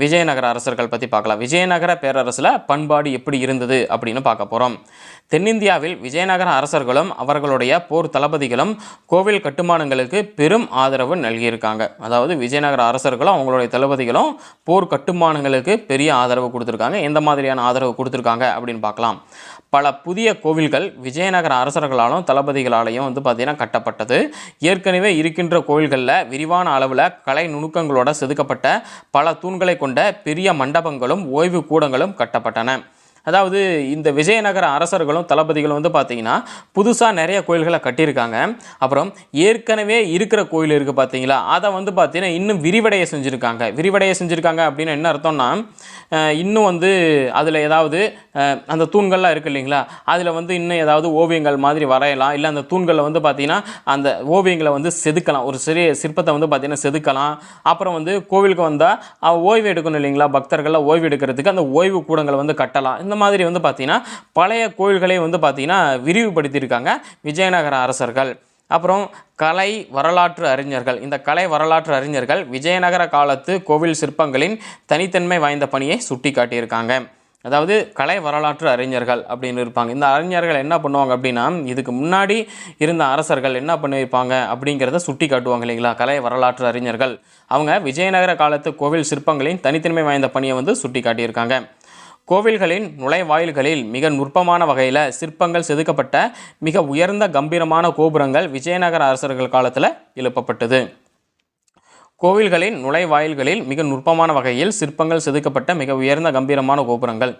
விஜயநகர அரசர்கள் பற்றி பார்க்கலாம். விஜயநகர பேரரசில் பண்பாடு எப்படி இருந்தது அப்படின்னு பார்க்க போகிறோம் தென்னிந்தியாவில் விஜயநகர அரசர்களும் அவர்களுடைய போர் தளபதிகளும் கோவில் கட்டுமானங்களுக்கு பெரும் ஆதரவு நல்கியிருக்காங்க. அதாவது விஜயநகர அரசர்களும் அவங்களுடைய தளபதிகளும் போர் கட்டுமானங்களுக்கு பெரிய ஆதரவு கொடுத்துருக்காங்க. எந்த மாதிரியான ஆதரவு கொடுத்துருக்காங்க அப்படின்னு பார்க்கலாம். பல புதிய கோவில்கள் விஜயநகர அரசர்களாலும் தளபதிகளாலையும் வந்து பார்த்திங்கன்னா கட்டப்பட்டது. ஏற்கனவே இருக்கின்ற கோவில்களில் விரிவான அளவில் கலை நுணுக்கங்களோட செதுக்கப்பட்ட பல தூண்களை கொண்ட பெரிய மண்டபங்களும் ஓய்வு கூடங்களும் கட்டப்பட்டன. அதாவது இந்த விஜயநகர அரசர்களும் தளபதிகளும் வந்து பார்த்தீங்கன்னா புதுசாக நிறைய கோயில்களை கட்டியிருக்காங்க. அப்புறம் ஏற்கனவே இருக்கிற கோயில் இருக்குது பார்த்தீங்களா? அதை வந்து பார்த்தீங்கன்னா இன்னும் விரிவடைய செஞ்சுருக்காங்க. விரிவடைய செஞ்சுருக்காங்க அப்படின்னு என்ன அர்த்தம்னா இன்னும் வந்து அதில் ஏதாவது அந்த தூண்கள்லாம் இருக்கு இல்லைங்களா? அதில் வந்து இன்னும் ஏதாவது ஓவியங்கள் மாதிரி வரையலாம். இல்லை அந்த தூண்களில் வந்து பார்த்தீங்கன்னா அந்த ஓவியங்களை வந்து செதுக்கலாம். ஒரு சிறிய சிற்பத்தை வந்து பார்த்தீங்கன்னா செதுக்கலாம். அப்புறம் வந்து கோவிலுக்கு வந்தால் ஓய்வு எடுக்கணும் இல்லைங்களா? பக்தர்கள்லாம் ஓய்வு எடுக்கிறதுக்கு அந்த ஓய்வு கூடங்களை வந்து கட்டலாம். இந்த மாதிரி வந்து பார்த்திங்கன்னா பழைய கோயில்களை வந்து பார்த்திங்கன்னா விரிவுபடுத்தியிருக்காங்க விஜயநகர அரசர்கள். அப்புறம் கலை வரலாற்று அறிஞர்கள். இந்த கலை வரலாற்று அறிஞர்கள் விஜயநகர காலத்து கோவில் சிற்பங்களின் தனித்தன்மை வாய்ந்த பணியை சுட்டி காட்டியிருக்காங்க அதாவது கலை வரலாற்று அறிஞர்கள் அப்படின்னு இருப்பாங்க. இந்த அறிஞர்கள் என்ன பண்ணுவாங்க அப்படின்னா இதுக்கு முன்னாடி இருந்த அரசர்கள் என்ன பண்ணியிருப்பாங்க அப்படிங்கிறத சுட்டி காட்டுவாங்க இல்லைங்களா? கலை வரலாற்று அறிஞர்கள். அவங்க விஜயநகர காலத்து கோவில் சிற்பங்களின் தனித்தன்மை வாய்ந்த பணியை வந்து சுட்டி காட்டியிருக்காங்க கோவில்களின் நுழைவாயில்களில் மிக நுட்பமான வகையில் சிற்பங்கள் செதுக்கப்பட்ட மிக உயர்ந்த கம்பீரமான கோபுரங்கள் விஜயநகர அரசர்கள் காலத்தில் எழுப்பப்பட்டது. கோவில்களின் நுழைவாயில்களில் மிக நுட்பமான வகையில் சிற்பங்கள் செதுக்கப்பட்ட மிக உயர்ந்த கம்பீரமான கோபுரங்கள்.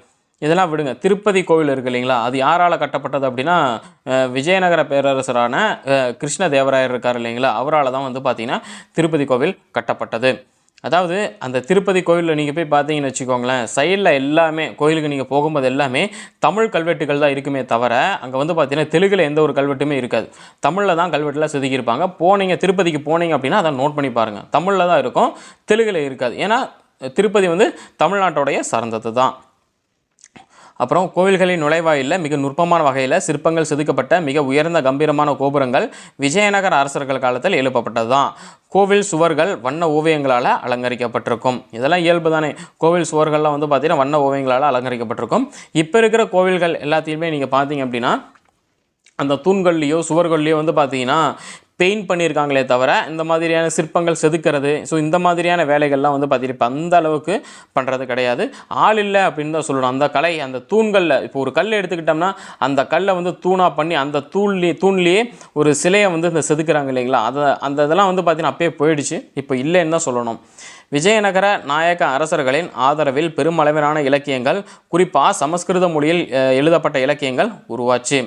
இதெல்லாம் விடுங்க. திருப்பதி கோவில் இருக்கு இல்லைங்களா? அது யாரால் கட்டப்பட்டது அப்படின்னா விஜயநகர பேரரசரான கிருஷ்ண கிருஷ்ணதேவராயர் இருக்கார் இல்லைங்களா? அவரால் தான் வந்து பார்த்திங்கன்னா திருப்பதி கோவில் கட்டப்பட்டது. அதாவது அந்த திருப்பதி கோயிலில் நீங்கள் போய் பார்த்தீங்கன்னு வச்சுக்கோங்களேன் சைடில் எல்லாமே கோயிலுக்கு நீங்கள் போகும்போது எல்லாமே தமிழ் கல்வெட்டுகள் தான் இருக்குமே தவிர அங்கே வந்து பார்த்தீங்கன்னா தெலுங்கில் எந்த ஒரு கல்வெட்டுமே இருக்காது. தமிழில் தான் கல்வெட்டுலாம் செதுக்கியிருப்பாங்க. போனீங்க திருப்பதிக்கு போனீங்க அப்படின்னா அதை நோட் பண்ணி பாருங்கள் தமிழில் தான் இருக்கும் தெலுங்கில் இருக்காது. ஏன்னா திருப்பதி வந்து தமிழ்நாட்டோடைய சார்ந்தது தான். அப்புறம் கோவில்களின் நுழைவாயிலில் மிக நுட்பமான வகையில் சிற்பங்கள் செதுக்கப்பட்ட மிக உயர்ந்த கம்பீரமான கோபுரங்கள் விஜயநகர அரசர்கள் காலத்தில் எழுப்பப்பட்டது தான் கோவில் சுவர்கள் வண்ண ஓவியங்களால் அலங்கரிக்கப்பட்டிருக்கும். இதெல்லாம் இயல்பு தானே. கோவில் சுவர்கள்லாம் வந்து பார்த்தீங்கன்னா வண்ண ஓவியங்களால் அலங்கரிக்கப்பட்டிருக்கும். இப்போ இருக்கிற கோவில்கள் எல்லாத்தையுமே நீங்கள் பார்த்தீங்க அப்படின்னா அந்த தூண்கள்லேயோ சுவர்கள்லேயோ வந்து பார்த்தீங்கன்னா பெயிண்ட் பண்ணியிருக்காங்களே தவிர இந்த மாதிரியான சிற்பங்கள் செதுக்கிறது ஸோ இந்த மாதிரியான வேலைகள்லாம் வந்து பார்த்தீங்கன்னா இப்போ அந்த அளவுக்கு பண்ணுறது கிடையாது. ஆள் இல்லை அப்படின்னு தான் சொல்லணும். அந்த கலை அந்த தூண்களில் இப்போ ஒரு கல் எடுத்துக்கிட்டோம்னா அந்த கல்லை வந்து தூணாக பண்ணி அந்த தூண்லேயே தூண்லேயே ஒரு சிலையை வந்து இந்த செதுக்கிறாங்க இல்லைங்களா? அதை அந்த இதெல்லாம் வந்து பார்த்தீங்கன்னா அப்பயே போயிடுச்சு. இப்போ இல்லைன்னு தான் சொல்லணும். விஜயநகர நாயக்க அரசர்களின் ஆதரவில் பெருமளவிலான இலக்கியங்கள் குறிப்பாக சமஸ்கிருத மொழியில் எழுதப்பட்ட இலக்கியங்கள் உருவாச்சு.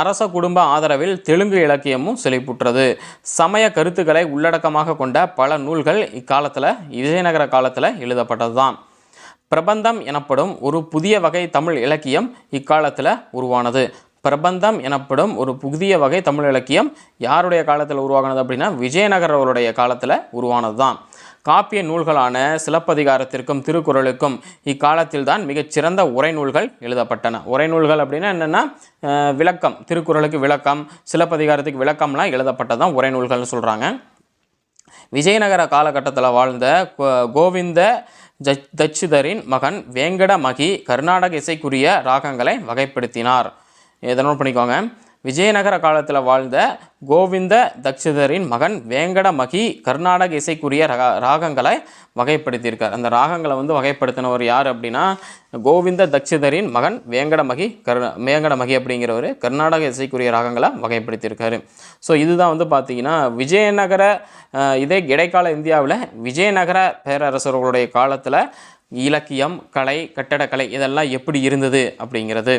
அரச குடும்ப ஆதரவில் தெலுங்கு இலக்கியமும் செழிப்புற்றது. சமய கருத்துக்களை உள்ளடக்கமாக கொண்ட பல நூல்கள் இக்காலத்தில் விஜயநகர காலத்தில் எழுதப்பட்டது தான் பிரபந்தம் எனப்படும் ஒரு புதிய வகை தமிழ் இலக்கியம் இக்காலத்தில் உருவானது. பிரபந்தம் எனப்படும் ஒரு புதிய வகை தமிழ் இலக்கியம் யாருடைய காலத்தில் உருவாகினது அப்படின்னா விஜயநகரவருடைய காலத்தில் உருவானது தான் காப்பிய நூல்களான சிலப்பதிகாரத்திற்கும் திருக்குறளுக்கும் இக்காலத்தில் தான் மிகச்சிறந்த உரைநூல்கள் எழுதப்பட்டன. உரைநூல்கள் அப்படின்னா என்னென்னா விளக்கம் திருக்குறளுக்கு விளக்கம் சிலப்பதிகாரத்துக்கு விளக்கம்லாம் எழுதப்பட்டதான் உரைநூல்கள்னு சொல்கிறாங்க விஜயநகர காலகட்டத்தில் வாழ்ந்த கோ- கோவிந்த தச்சுதரின் மகன் வேங்கட மகி கர்நாடக இசைக்குரிய ராகங்களை வகைப்படுத்தினார். இதை நோட் பண்ணிக்கோங்க. விஜயநகர காலத்தில் வாழ்ந்த கோவிந்த தக்ஷிதரின் மகன் வேங்கடமகி கர்நாடக இசைக்குரிய ரக ராகங்களை வகைப்படுத்தியிருக்கார். அந்த ராகங்களை வந்து வகைப்படுத்தினவர் யார் அப்படின்னா கோவிந்த தக்ஷிதரின் மகன் வேங்கடமகி கர் வேங்கடமகி அப்படிங்கிறவர் கர்நாடக இசைக்குரிய ராகங்களை வகைப்படுத்தியிருக்காரு. ஸோ இதுதான் வந்து பார்த்தீங்கன்னா விஜயநகர இதே இடைக்கால இந்தியாவில் விஜயநகர பேரரசர்களுடைய காலத்தில் இலக்கியம் கலை கட்டடக்கலை இதெல்லாம் எப்படி இருந்தது அப்படிங்கிறது.